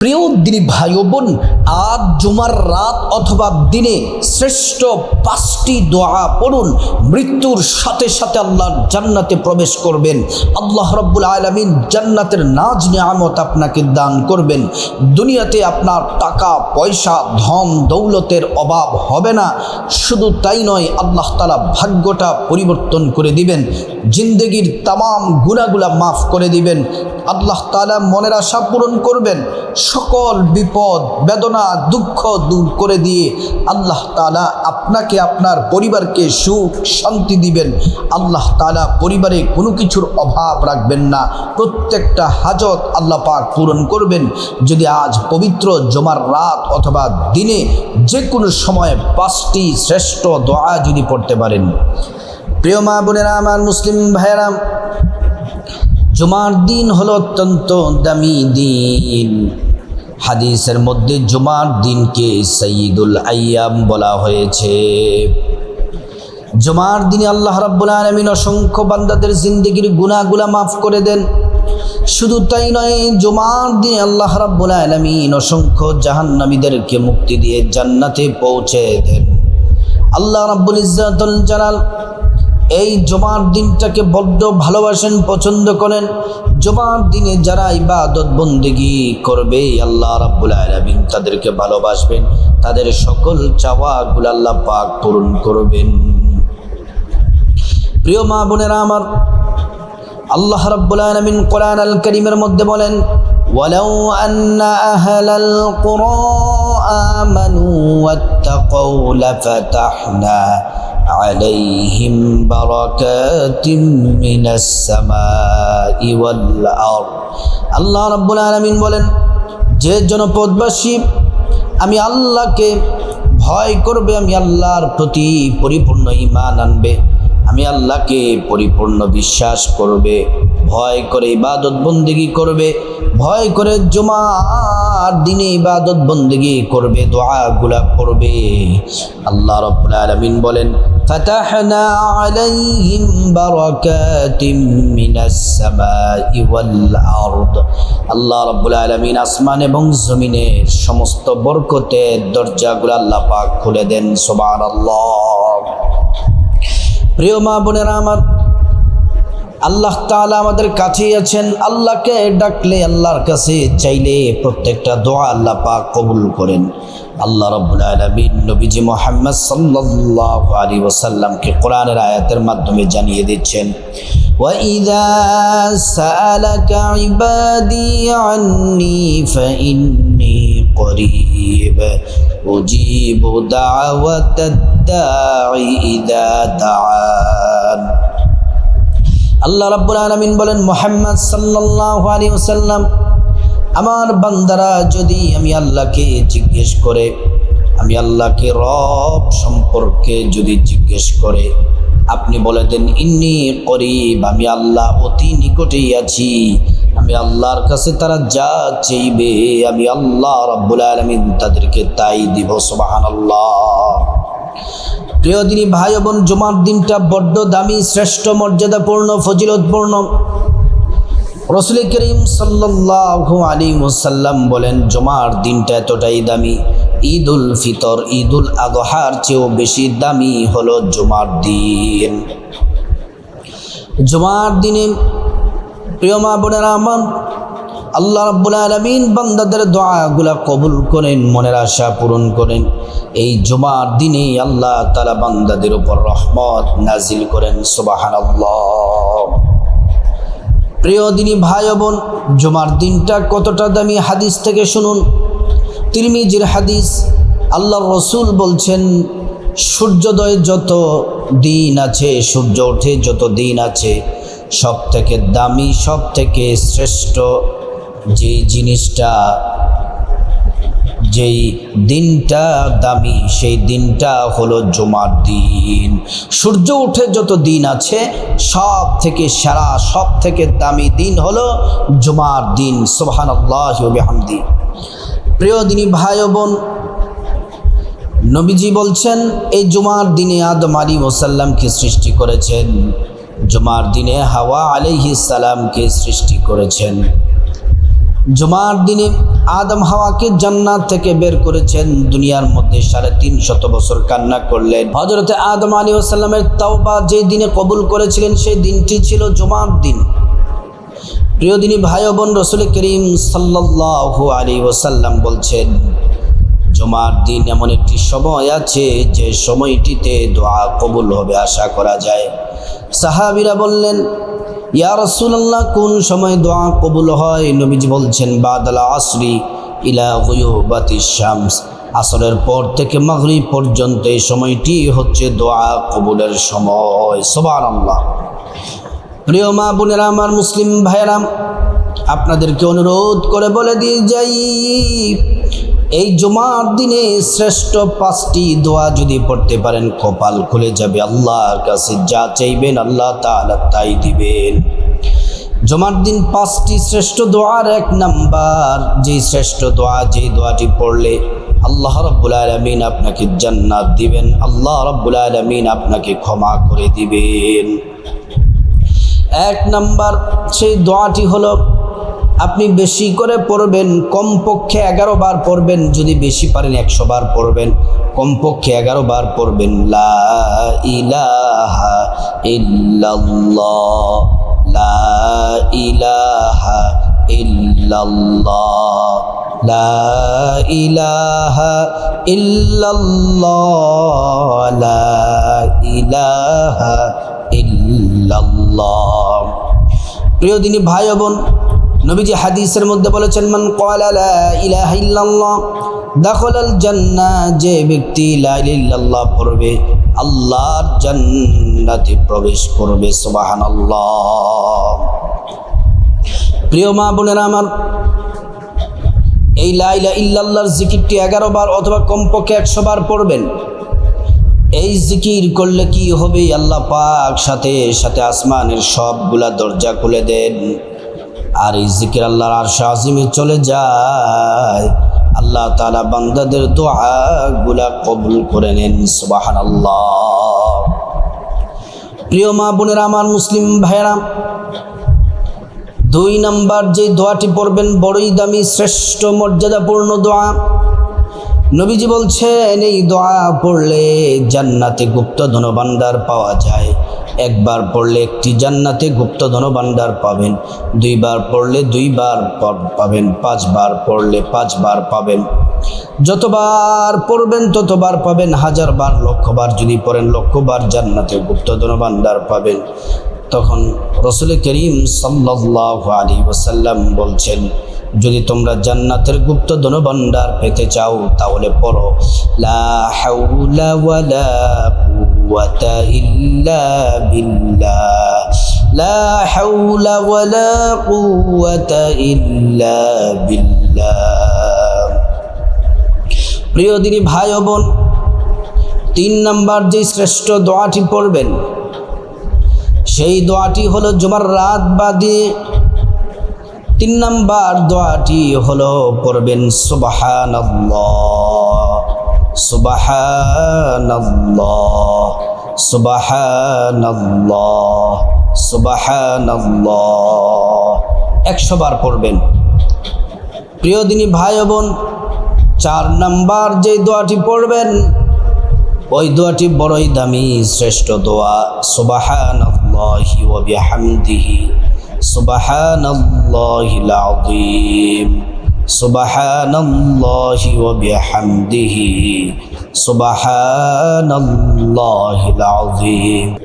প্রিয় দিনী ভাই বোন আজ জুমার রাত অথবা দিনে শ্রেষ্ঠ পাঁচটি দোয়া পড়ুন। মৃত্যুর সাথে সাথে আল্লাহর জান্নাতে প্রবেশ করবেন। আল্লাহ রব্বুল আলমিন জান্নাতের নাজ নিয়ামত আপনাকে দান করবেন। দুনিয়াতে আপনার টাকা, পয়সা, ধন, দৌলতের অভাব হবে না। শুধু তাই নয়, আল্লাহ তালা ভাগ্যটা পরিবর্তন করে দিবেন। জিন্দগির তাম গুণাগুলা মাফ করে দিবেন। আল্লাহ তালা মনের আশা পূরণ করবেন। সকল বিপদ, বেদনা, দুঃখ দূর করে দিয়ে আল্লাহ তালা আপনাকে, আপনার পরিবারকে সুখ, শান্তি দিবেন। আল্লাহ তালা পরিবারে কোনো কিছুর অভাব রাখবেন না। প্রত্যেকটা হাজত আল্লাহ পাক পূরণ করবেন। যদি আজ পবিত্র জমার রাত অথবা দিনে যে কোনো সময় পাঁচটি শ্রেষ্ঠ দোয়া যদি পড়তে পারেন। প্রিয় মা বোনেরা, আমার মুসলিম ভাইয়েরা, জুমার দিন হলো অত্যন্ত দামি দিন। হাদিসের মধ্যে জুমার দিনকে সঈদুল আয়াম বলা হয়েছে। জুমার দিনে আল্লাহ রাব্বুল আলমিন অসংখ্য বান্দাদের জিন্দগির গুণাগুলা মাফ করে দেন। শুধু তাই নয়, জুমার দিনে আল্লাহ রাব্বুল আলমিন অসংখ্য জাহান্নামীদেরকে মুক্তি দিয়ে জান্নাতে পৌঁছে দেন। আল্লাহ রাব্বুল ইজ্জাতুল জালাল এই জমার দিনটাকে বড্ড ভালোবাসেন পছন্দ করেন জমার দিনে যারা ইবাদত বন্দেগি করবে আল্লাহ রাব্বুল আলামিন তাদেরকে ভালোবাসবেন তাদের সকল চাওয়াগুলো আল্লাহ পাক পূরণ করবেন প্রিয় মা বোনেরা আমার আল্লাহ রাব্বুল আলামিন কোরআন আল কারীমের মধ্যে বলেন ولو أن أهل القرى آمنوا واتقوا لفتحنا عليهم بركات من السماء والأرض আল্লাহ রাব্বুল আলামিন বলেন যে জনপদবাসী আমি আল্লাহকে ভয় করবে আমি আল্লাহর প্রতি পরিপূর্ণ ঈমান আনবে আমি আল্লাহকে পরিপূর্ণ বিশ্বাস করবে ভয় করে ইবাদত বন্দিগি করবে ভয় করে জুমার দিনে ইবাদত বন্দিগি করবে দোয়াগুলা করবে আল্লাহ রব্বুল আলামিন বলেন আলাইহিম বারাকাতিম মিনাস সামাই ওয়াল আরদ আল্লাহ রব্বুল আলামিন আসমান এবং জমিনের সমস্ত বরকতের দরজাগুলো আল্লাহ পাক খুলে দেন, সুবহানাল্লাহ। প্রিয় মা বোনেরা আমার, আল্লাহ তাআলা আমাদের কাছেই আছেন। আল্লাহকে ডাকলে আল্লাহর কাছে চাইলে প্রত্যেকটা দোয়া আল্লাহ পাক কবুল করেন। আল্লাহ রাব্বুল আলামিন নবীজি মুহাম্মদ সাল্লাল্লাহু আলাইহি ওয়াসাল্লামকে কোরআনের আয়াতের মাধ্যমে জানিয়ে দিচ্ছেন وإذا سألك عبادي عني فإني قريب أجيب دعوة الداعي إذا دعان আল্লাহ রাব্বুল আলামিন বলেন মোহাম্মদ সাল্লাল্লাহু আলাইহি ওয়াসাল্লাম আমার বান্দারা, যদি আমি আল্লাহকে জিজ্ঞেস করে, আমি আল্লাহকে রব সম্পর্কে যদি জিজ্ঞেস করে, আপনি বলে দেন, ইন্নি করিব, আমি আল্লাহ অতি নিকটেই আছি। আমি আল্লাহর কাছে তারা যা চাইবে, আমি আল্লাহ রাব্বুল আলামিন তাদেরকে তাই দিব, সুবহানাল্লাহ। প্রিয় দিনী ভাই বোন, জুমার দিনটা বড্ড দামি, শ্রেষ্ঠ, মর্যাদাপূর্ণ, ফজিলতপূর্ণ। রসুল করিম সাল্লাল্লাহু আলী মুসাল্লাম বলেন, জমার দিনটা এতটাই দামি। ঈদ উল ফিতর ঈদ উল আদহার চেয়েও বেশি দামি হলো জুমার দিন। জুমার দিনে প্রিয় মা বোনেরা আমার, আল্লাহ রাব্বুল আলামিন বান্দাদের দোয়াগুলা কবুল করেন, মনের আশা পূরণ করেন। এই জমার দিনে আল্লাহ তালা বান্দাদের উপর রহমত নাজিল করেন, সুবহানাল্লাহ। প্রিয় দিনী ভাই বোন, জুমার দিনটা কতটা দামি হাদিস থেকে শুনুন। তিরমিজির হাদিস আল্লাহ রসুল বলছেন, সূর্যোদয় যত দিন আছে, সূর্য ওঠে যত দিন আছে সব থেকে দামি সব থেকে শ্রেষ্ঠ যে জিনিসটা যেই দিনটা দামি, সেই দিনটা হলো জুমার দিন। সূর্য উঠে যত দিন আছে, সব থেকে সেরা, সব থেকে দামি দিন হলো জুমার দিন। সোহানহামদি প্রিয় দিনী ভাই বোন, নবীজি বলছেন, এই জুমার দিনে আদম আলী ওসাল্লামকে সৃষ্টি করেছেন। জুমার দিনে হাওয়া আলাইহিস সালামকে সৃষ্টি করেছেন। জুমার দিনে আদম হাওয়াকে জান্নাত থেকে বের করেছেন। দুনিয়ার মধ্যে সাড়ে তিন শত বছর কান্না করলেন। হজরতে আদম আলী ওসাল্লামের তাওবা যে দিনে কবুল করেছিলেন, সেই দিনটি ছিল জুমার দিন। প্রিয় দিনী ভাই বোন, রসুল করিম সাল্লাল্লাহু আলী ওসাল্লাম বলছেন, জুমার দিন এমন একটি সময় আছে যে সময়টিতে দোয়া কবুল হবে আশা করা যায়। সাহাবিরা বললেন ইয়া রসুল্লাহ কোন সময় দোয়া কবুল হয়? নবীজি বলছেন, বাদলা আসরি ইলা গুয়ুবাতি শামস। আসরের পর থেকে মাগরিব পর্যন্ত এই সময়টি হচ্ছে দোয়া কবুলের সময়। সোবান আল্লাহ প্রিয় মা বোনেরা, আমার মুসলিম ভাইয়েরাম আপনাদেরকে অনুরোধ করে বলে দিয়ে যাই এই জুমার দিনে শ্রেষ্ঠ পাঁচটি দোয়া যদি পড়তে পারেন, কপাল খুলে যাবে। আল্লাহর কাছে যা চাইবেন আল্লাহ তাআলা তাই দিবেন। জমার দিন পাঁচটি শ্রেষ্ঠ দোয়ার এক নাম্বার। যে শ্রেষ্ঠ দোয়া, যে দোয়াটি পড়লে আল্লাহ রব্বুল আলমিন আপনাকে জান্নাত দিবেন, আল্লাহ রব্বুল আলমিন আপনাকে ক্ষমা করে দিবেন। এক নাম্বার সেই দোয়াটি হলো আপনি বেশি করে পড়বেন, কমপক্ষে এগারো বার পড়বেন, যদি বেশি পারেন একশো বার পড়বেন, কমপক্ষে এগারো বার পড়বেন। লা ইলাহা লা ইলাহা লা ইলাহা লা ইলাহা প্রিয় দিনী ভাই বোন নবীজি হাদিসের মধ্যে বলেছেন, মান ক্বালা লা ইলাহা জান্নাহ যে ব্যক্তি পড়বে, আল্লাহর জান্নাতে প্রবেশ করবে, সুবহানাল্লাহ। প্রিয় মা বোনেরা আমার, এই লা ইলাহা ইল্লাল্লাহর জিকিরটি এগারো বার অথবা কমপক্ষে একশো বার পড়বেন। এই জিকির করলে কি হবে? আল্লাহ পাক সাথে সাথে আসমানের সবগুলা দরজা খুলে দেন। আর এই জিকির আল্লাহর আর আজিমে চলে যায়। আল্লাহ তালা বান্দাদের দোয়াগুলা কবুল করে নেন সুবাহান আল্লাহ প্রিয় মা বোনেরা, আমার মুসলিম ভাইয়েরা, দুই নাম্বার যে দোয়াটি পড়বেন, বড়ই দামি, শ্রেষ্ঠ, মর্যাদাপূর্ণ দোয়া। নবীজি বলছেন, এই দোয়া পড়লে জান্নাতে গুপ্ত ধনভাণ্ডার পাওয়া যায়। একবার পড়লে একটি জান্নাতে গুপ্ত ধনভাণ্ডার পাবেন। দুইবার পড়লে দুইবার পাবেন। পাঁচবার পড়লে পাঁচবার পাবেন। যতবার পড়বেন, ততবার পাবেন। হাজারবার, লক্ষবার যদি পড়েন লক্ষবার জান্নাতে গুপ্ত ধনভাণ্ডার পাবেন। তখন রসুল করিম সাল্লাহ আলী ওসাল্লাম বলছেন যদি তোমরা জান্নাতের গুপ্ত ধনভাণ্ডার পেতে চাও, তাহলে পড়ো, লা হাওলা ওয়ালা ইল্লা বিল্লাহ। লা ইল্লা প্রিয় দিনী ভাই বোন, তিন নাম্বার যে শ্রেষ্ঠ দোয়াটি পড়বেন, সেই দোয়াটি হলো জুমার রাত বাদে তিন নাম্বার দোয়াটি হলো পড়বেন সুবাহান সুবাহান সুবাহান সুবাহান একশো বার পড়বেন। প্রিয় দিনী ভাই বোন, চার নাম্বার যে দোয়াটি পড়বেন, ওই দোয়াটি বড়ই দামি, শ্রেষ্ঠ দোয়া। সুবাহান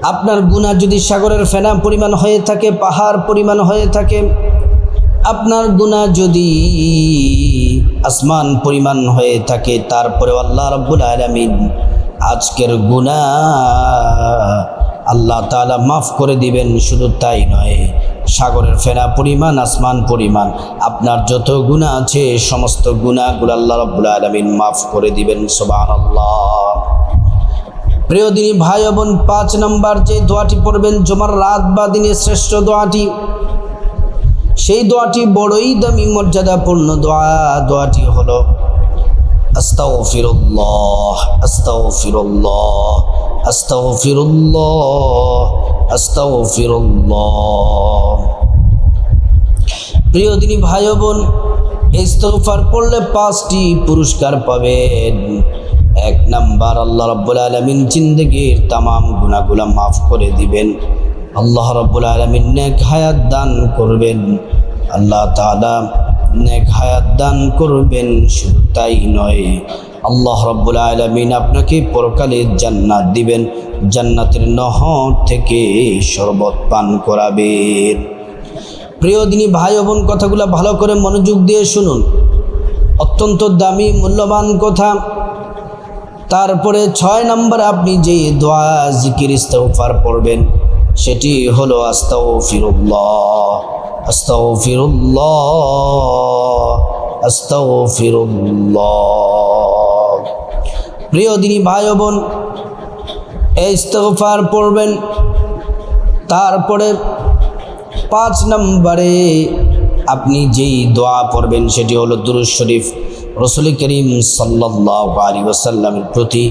আপনার গুনা যদি সাগরের ফেনা পরিমাণ হয়ে থাকে, পাহাড় পরিমাণ হয়ে থাকে, আপনার গুণা যদি আসমান পরিমাণ হয়ে থাকে তারপরে আল্লাহ রব্বুল আলমিন আজকের গুণা আল্লাহ তালা মাফ করে দিবেন, শুধু তাই নয়। সাগরের ফেরা পরিমাণ, আসমান পরিমাণ, আপনার যত গুণা আছে, সমস্ত গুণাগুলো আল্লাহ রব্বুল আলমিন মাফ করে দিবেন সোবান আল্লাহ প্রিয় দিনী ভাই বোন, পাঁচ নম্বর যে দোয়াটি পড়বেন, জমার রাত বা দিনের শ্রেষ্ঠ দোয়াটি। সেই দোয়াটি বড়ই দামি, মর্যাদাপূর্ণ দোয়া। দোয়াটি হলো, আস্তাগফিরুল্লাহ আস্তাগফিরুল্লাহ। আস্তাগফিরুল্লাহ আস্তাগফিরুল্লাহ। প্রিয় দিনী ভাই বোন ইস্তফার পড়লে পাঁচটি পুরস্কার পাবেন। এক নাম্বার, আল্লাহ রব্বুল আলমিন জিন্দগির তামাম গুণাগুলা মাফ করে দিবেন। আল্লাহ রব্বুল আলমিন নেক হায়াত দান করবেন। আল্লাহ তালা নেক হায়াত দান করবেন, শুধু তাই নয় আল্লাহ রব্বুল আলমিন আপনাকে পরকালে জান্নাত দিবেন, জান্নাতের নহর থেকে শরবত পান করাবেন। প্রিয় দিনী ভাই বোন, কথাগুলো ভালো করে মনোযোগ দিয়ে শুনুন। অত্যন্ত দামি, মূল্যবান কথা। তারপরে ছয় নম্বরে আপনি যে দোয়া, জিকির ইস্তফার পড়বেন, সেটি হলো আস্তাও ফিরুল্লাহ আস্তাও ফিরুল্লাহ আস্তাও ফিরুল্লাহ প্রিয় দিনী ভাই বোন, এই ইস্তফার পড়বেন। তারপরে পাঁচ নম্বরে আপনি যেই দোয়া পড়বেন, সেটি হলো দুরুজ শরীফ। রসুল করিম সাল্লাহ আলী ওসাল্লামের প্রতি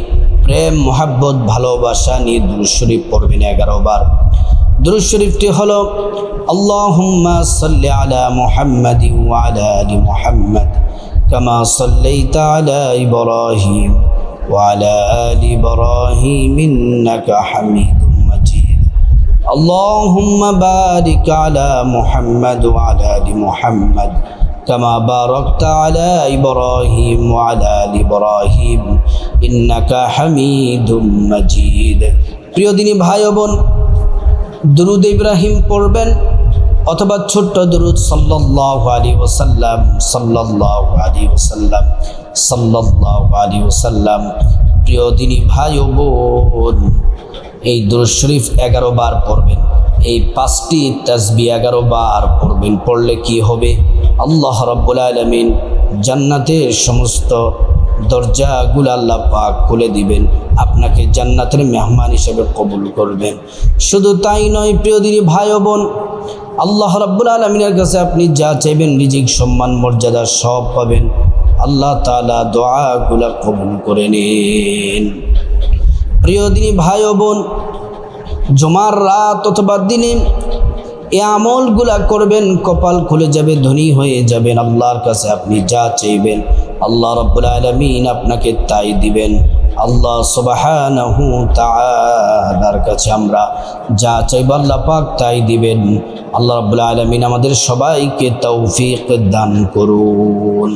প্রেম, মোহাব্বত, ভালোবাসা নিয়ে দুরুজ শরীফ পড়বেন এগারো বার। দুরুজ শরীফটি হলো, আল্লাহুম্মা সাল্লি আলা মুহাম্মাদ ওয়ালা আলি মুহাম্মদ। কামা সাল্লাইতা আলা ইব্রাহিম وعلى آل إبراهيم إنك حميد مجيد اللهم بارك على محمد وعلى ال محمد كما باركت على ابراهيم وعلى ال ابراهيم انك حميد مجيد প্রিয় দিনী ভাই ও বোন দুরুদ ইব্রাহিম পড়বেন অথবা ছোট্ট দুরুদ সাল্লাল্লাহু আলাইহি ওয়াসাল্লাম, সাল্লাল্লাহু আলাইহি ওয়াসাল্লাম, সাল্লাল্লাহু আলাইহি ওয়াসাল্লাম। প্রিয় দিনী ভাই ও বোন, এই দুরুদ শরীফ এগারো বার পড়বেন, এই পাঁচটি তাসবি এগারো বার পড়বেন, পড়লে কি হবে? আল্লাহ রব্বুল আলমিন জান্নাতের সমস্ত দরজাগুলো আল্লাহ পাক খুলে দিবেন, আপনাকে জান্নাতের মেহমান হিসেবে কবুল করবেন। শুধু তাই নয়, প্রিয় দিনী ভাই বোন আল্লাহ রব্বুল আলমিনের কাছে আপনি যা চাইবেন রিজিক, সম্মান, মর্যাদা সব পাবেন। আল্লাহ তালা দোয়াগুলা কবুল করে নিন। প্রিয় দিনী ভাই ও বোন, জমার রাত অথবা দিনে এ আমলগুলা করবেন, কপাল খুলে যাবে, ধনী হয়ে যাবেন। আল্লাহর কাছে আপনি যা চাইবেন, আল্লাহ রব্বুল আলমিন আপনাকে তাই দিবেন। আল্লাহ সুবাহানাহু তাআলার কাছে আমরা যা চাইব আল্লাহ পাক তাই দিবেন। আল্লাহ রব্বুল আলমিন আমাদের সবাইকে তৌফিক দান করুন।